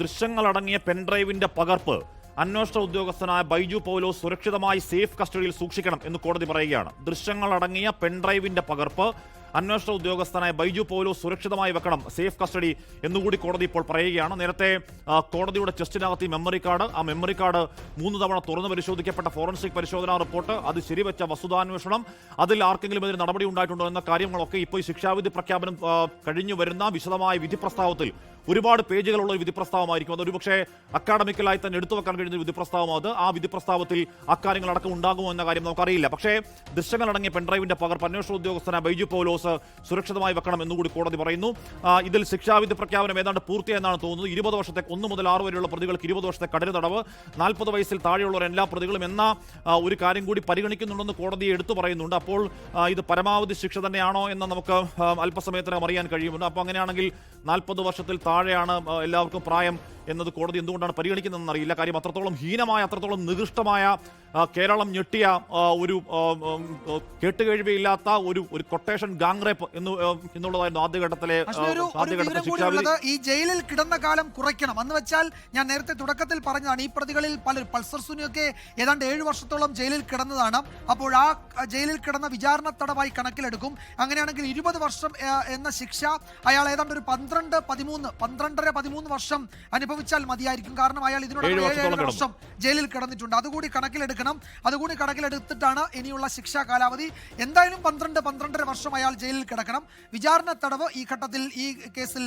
ദൃശ്യങ്ങൾ അടങ്ങിയ പെൻഡ്രൈവിന്റെ പകർപ്പ് അന്വേഷണ ഉദ്യോഗസ്ഥനായ ബൈജു പൗലോ സുരക്ഷിതമായി സേഫ് കസ്റ്റഡിയിൽ സൂക്ഷിക്കണം എന്ന് കോടതി പറയുകയാണ്. ദൃശ്യങ്ങൾ അടങ്ങിയ പെൻഡ്രൈവിന്റെ പകർപ്പ് അന്വേഷണ ഉദ്യോഗസ്ഥനായ ബൈജു പൗലോസ് സുരക്ഷിതമായി വെക്കണം സേഫ് കസ്റ്റഡി എന്നുകൂടി കോടതി ഇപ്പോൾ പറയുകയാണ്. നേരത്തെ കോടതിയുടെ ചെസ്റ്റിനകത്ത് മെമ്മറി കാർഡ് ആ മെമ്മറി കാർഡ് മൂന്ന് തവണ തുറന്നു പരിശോധിക്കപ്പെട്ട ഫോറൻസിക് പരിശോധനാ റിപ്പോർട്ട് അത് ശരിവെച്ച വസ്തുതാന്വേഷണം അതിൽ ആർക്കെങ്കിലും എതിരെ നടപടി ഉണ്ടായിട്ടുണ്ടോ എന്ന കാര്യങ്ങളൊക്കെ ഇപ്പോൾ ഈ ശിക്ഷാവിധി പ്രഖ്യാപനം കഴിഞ്ഞു വരുന്ന വിശദമായ വിധി പ്രസ്താവത്തിൽ ഒരുപാട് പേജുകളുള്ള ഒരു വിധി പ്രസ്താവമായിരിക്കും അത് ഒരുപക്ഷെ അക്കാഡമിക്കലായി തന്നെ എടുത്തു വെക്കാൻ കഴിയുന്ന ഒരു വിധി പ്രസ്താവം അത്. ആ വിധി പ്രസ്താവത്തിൽ അക്കാര്യങ്ങളടക്കം ഉണ്ടാകുമോ എന്ന കാര്യം നമുക്കറിയില്ല. പക്ഷേ ദൃശ്യങ്ങളടങ്ങിയ പെൻഡ്രൈവിന്റെ പകർപ്പ് അന്വേഷണ ഉദ്യോഗസ്ഥനായ ബൈജു പൗലോസ് സുരക്ഷിതമായി വെക്കണം എന്നുകൂടി കോടതി പറയുന്നു. ഇതിൽ ശിക്ഷാവിധി പ്രഖ്യാപനം ഏതാണ്ട് പൂർത്തിയായെന്നാണ് തോന്നുന്നത്. ഇരുപത് വർഷത്തെ ഒന്ന് മുതൽ ആറ് വരെയുള്ള പ്രതികൾക്ക് ഇരുപത് വർഷത്തെ കഠിന തടവ് നാൽപ്പത് വയസ്സിൽ താഴെയുള്ളവർ എല്ലാ പ്രതികളും എന്ന ഒരു കാര്യം കൂടി പരിഗണിക്കുന്നുണ്ടെന്ന് കോടതി എടുത്തു പറയുന്നുണ്ട്. അപ്പോൾ ഇത് പരമാവധി ശിക്ഷ തന്നെയാണോ എന്ന് നമുക്ക് അല്പസമയത്തിനകം അറിയാൻ കഴിയുമുണ്ട് അപ്പോൾ അങ്ങനെയാണെങ്കിൽ നാൽപ്പത് വർഷത്തിൽ താഴെയാണ് എല്ലാവർക്കും പ്രായം എന്നത് കോടതി എന്തുകൊണ്ടാണ് പരിഗണിക്കുന്നതെന്ന് അറിയില്ല. കാര്യം അത്രത്തോളം ഹീനമായ അത്രത്തോളം നികൃഷ്ടമായ കേരളം ഞെട്ടിയ ഒരു കേട്ടുകഴിവില്ലാത്ത ഒരു ഒരു കൊട്ടേഷൻ ഗാങ് റേപ്പ് എന്ന് എന്നുള്ളതായിരുന്നു ആദ്യഘട്ടത്തിലെ ഈ ജയിലിൽ കിടന്ന കാലം കുറയ്ക്കണം. എന്ന് വെച്ചാൽ ഞാൻ നേരത്തെ തുടക്കത്തിൽ പറഞ്ഞതാണ് ഈ പ്രതികളിൽ പലരും പൾസർ സുനിയൊക്കെ ഏതാണ്ട് ഏഴ് വർഷത്തോളം ജയിലിൽ കിടന്നതാണ്. അപ്പോൾ ആ ജയിലിൽ കിടന്ന വിചാരണ തടവായി കണക്കിലെടുക്കും. അങ്ങനെയാണെങ്കിൽ ഇരുപത് വർഷം എന്ന ശിക്ഷ അയാൾ ഏതാണ്ട് ഒരു പന്ത്രണ്ട് പതിമൂന്ന് പന്ത്രണ്ടര പതിമൂന്ന് വർഷം അനുഭവിച്ചാൽ മതിയായിരിക്കും. കാരണം അയാൾ ഇതിനോട് ഏഴ് വർഷം ജയിലിൽ കിടന്നിട്ടുണ്ട്. അതുകൂടി കണക്കിലെടുക്കണം. അതുകൂടി കണക്കിലെടുത്തിട്ടാണ് ഇനിയുള്ള ശിക്ഷാ കാലാവധി. എന്തായാലും പന്ത്രണ്ട് പന്ത്രണ്ടര വർഷം അയാൾ ജയിലിൽ കിടക്കണം. വിചാരണ തടവ് ഈ ഘട്ടത്തിൽ ഈ കേസിൽ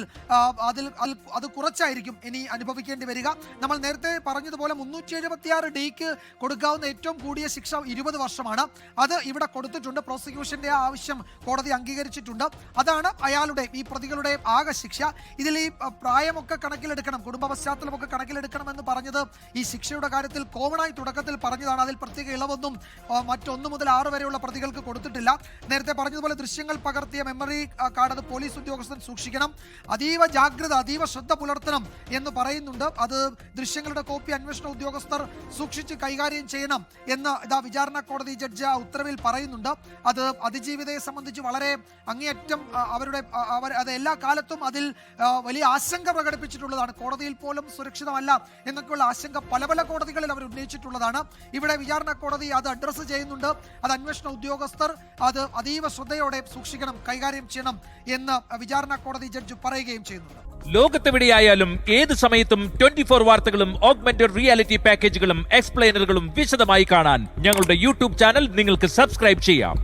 അതിൽ അത് കുറച്ചായിരിക്കും ഇനി അനുഭവിക്കേണ്ടി വരിക. നമ്മൾ നേരത്തെ പറഞ്ഞതുപോലെ മുന്നൂറ്റി എഴുപത്തിയാറ് ഡിക്ക് കൊടുക്കാവുന്ന ഏറ്റവും കൂടിയ ശിക്ഷ ഇരുപത് വർഷമാണ്. അത് ഇവിടെ കൊടുത്തിട്ടുണ്ട്. പ്രോസിക്യൂഷന്റെ ആവശ്യം കോടതി അംഗീകരിച്ചിട്ടുണ്ട്. അതാണ് അയാളുടെ ഈ പ്രതികളുടെ ആകെ ശിക്ഷ. ഇതിൽ ഈ പ്രായമൊക്കെ കണക്കിലെടുക്കണം കുടുംബ പശ്ചാത്തലമൊക്കെ കണക്കിലെടുക്കണം എന്ന് പറഞ്ഞത് ഈ ശിക്ഷയുടെ കാര്യത്തിൽ കോമണായി തുടക്കത്തിൽ പറഞ്ഞതാണ്. അതിൽ പ്രത്യേക ഇളവൊന്നും മറ്റൊന്നു മുതൽ ആറ് വരെയുള്ള പ്രതികൾക്ക് കൊടുത്തിട്ടില്ല. നേരത്തെ പറഞ്ഞതുപോലെ ദൃശ്യങ്ങൾ പകർത്തിയ മെമ്മറി കാർഡ് അത് പോലീസ് ഉദ്യോഗസ്ഥൻ സൂക്ഷിക്കണം. അതീവ ജാഗ്രത അതീവ ശ്രദ്ധ പുലർത്തണം എന്ന് പറയുന്നുണ്ട്. അത് ദൃശ്യങ്ങളുടെ കോപ്പി അന്വേഷണ ഉദ്യോഗസ്ഥർ സൂക്ഷിച്ച് കൈകാര്യം ചെയ്യണം എന്ന് ഇതാ വിചാരണ കോടതി ജഡ്ജ് ആ ഉത്തരവിൽ പറയുന്നുണ്ട്. അത് അതിജീവിതയെ സംബന്ധിച്ച് വളരെ അങ്ങേയറ്റം അവരുടെ അവർ അത് എല്ലാ കാലത്തും അതിൽ വലിയ ആശങ്ക പ്രകടിപ്പിച്ചിട്ടുള്ളതാണ്. കോടതിയിൽ പോലും സുരക്ഷിതമല്ല എന്നൊക്കെയുള്ള ആശങ്ക പല പല കോടതികളിൽ അവർ ഉന്നയിച്ചിട്ടുള്ളതാണ്. ഇവിടെ വിചാരണ കോടതി അത് അഡ്രസ്സ് ചെയ്യുന്നുണ്ട്. അത് അന്വേഷണ ഉദ്യോഗസ്ഥർ അത് അതീവ ശ്രദ്ധയോടെ സൂക്ഷിക്കണം കൈകാര്യം ചെയ്യണം എന്ന് വിചാരണ കോടതി ജഡ്ജ് പറയുകയും ചെയ്യുന്നുണ്ട്. ലോകത്തെവിടെയായാലും ഏത് സമയത്തും ട്വന്റി ഫോർ വാർത്തകളും ഓഗ്മെന്റഡ് റിയാലിറ്റി പാക്കേജുകളും എക്സ്പ്ലെയിനറുകളും വിശദമായി കാണാൻ ഞങ്ങളുടെ യൂട്യൂബ് ചാനൽ നിങ്ങൾക്ക് സബ്സ്ക്രൈബ് ചെയ്യാം.